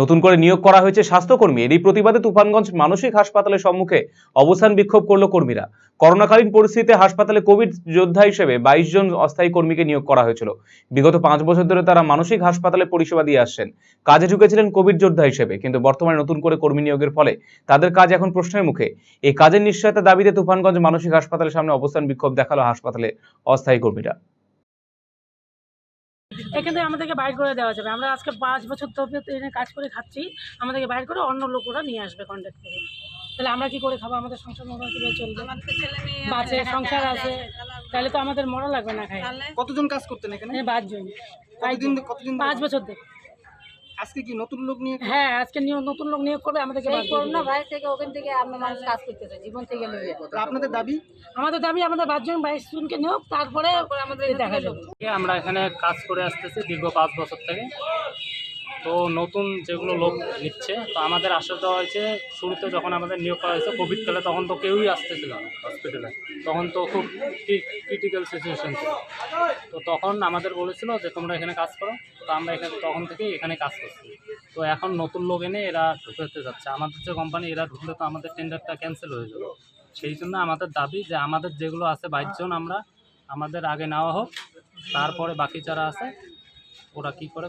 নতুন করে নিয়োগ করা হয়েছে স্বাস্থ্যকর্মী। এরই প্রতিবাদে তুফানগঞ্জ মানসিক হাসপাতালের সম্মুখে অবস্থান বিক্ষোভ করল কর্মীরা। করোনাকালীন পরিস্থিতিতে হাসপাতালে কোভিড যোদ্ধা হিসেবে বাইশ জন অস্থায়ী কর্মীকে নিয়োগ করা হয়েছিল। বিগত পাঁচ বছর ধরে তারা মানসিক হাসপাতালে পরিষেবা দিয়ে আসছেন। কাজে ঢুকেছিলেন কোভিড যোদ্ধা হিসেবে, কিন্তু বর্তমানে নতুন করে কর্মী নিয়োগের ফলে তাদের কাজ এখন প্রশ্নের মুখে। এই কাজের নিশ্চয়তা দাবিতে তুফানগঞ্জ মানসিক হাসপাতালের সামনে অবস্থান বিক্ষোভ দেখাল হাসপাতালে অস্থায়ী কর্মীরা। এখান থেকে আমাদেরকে বাইর করে দেওয়া যাবে। আমরা আজকে পাঁচ বছর ধরে ট্রেনে কাজ করে খাচ্ছি। আমাদেরকে বাইর করে অন্য লোকরা নিয়ে আসবে কন্ট্যাক্ট করে। তাহলে আমরা কি করে খাব? আমাদের সংসার মোবাইল কীভাবে চলবে। বাঁচে সংসার আছে। তাহলে তো আমাদের মরা লাগবে না খাই কতজন কাজ করতেন এখানে? পাঁচজন। কতদিন কতদিন পাঁচ বছর থেকে আজকে কি নতুন লোক নিয়ে হ্যাঁ আজকে নিয়োগ নতুন লোক নিয়োগ করবে আমাদেরকে বাদ সেই দিয়ে করোনা দিবে। ভাইরাস থেকে ওখান থেকে আমরা মানুষ কাজ করতেছে জীবন থেকে নিয়ে তা আপনাদের দাবি? আমাদের দাবি আমাদের পাঁচজন বাইশ জনকে নিয়োগ তারপরে আমাদের দেখা যাবে। আমরা এখানে কাজ করে আসতেছি দীর্ঘ পাঁচ বছর থেকে। তো নতুন যেগুলো লোক নিচ্ছে তো আমাদের আশা দেওয়া হয়েছে শুরুতে যখন আমাদের নিয়োগ করা হয়েছে কোভিডকালে তখন তো কেউই আসতেছিল না। হসপিটালে তখন তো খুব ক্রিটিক্যাল সিচুয়েশন ছিল। তো তখন আমাদের বলেছিল যে তোমরা এখানে কাজ করো। তো আমরা এখানে তখন থেকেই এখানে কাজ করছি। তো এখন নতুন লোক এনে এরা ঢুকতে যাচ্ছে। আমাদের যে কোম্পানি এরা ঢুকলে তো আমাদের টেন্ডারটা ক্যান্সেল হয়ে যাবে। সেই জন্য আমাদের দাবি যে আমাদের যেগুলো আছে বাইশ জন আমরা আমাদের আগে নেওয়া হোক তারপরে বাকি যারা আছে ওরা কি করে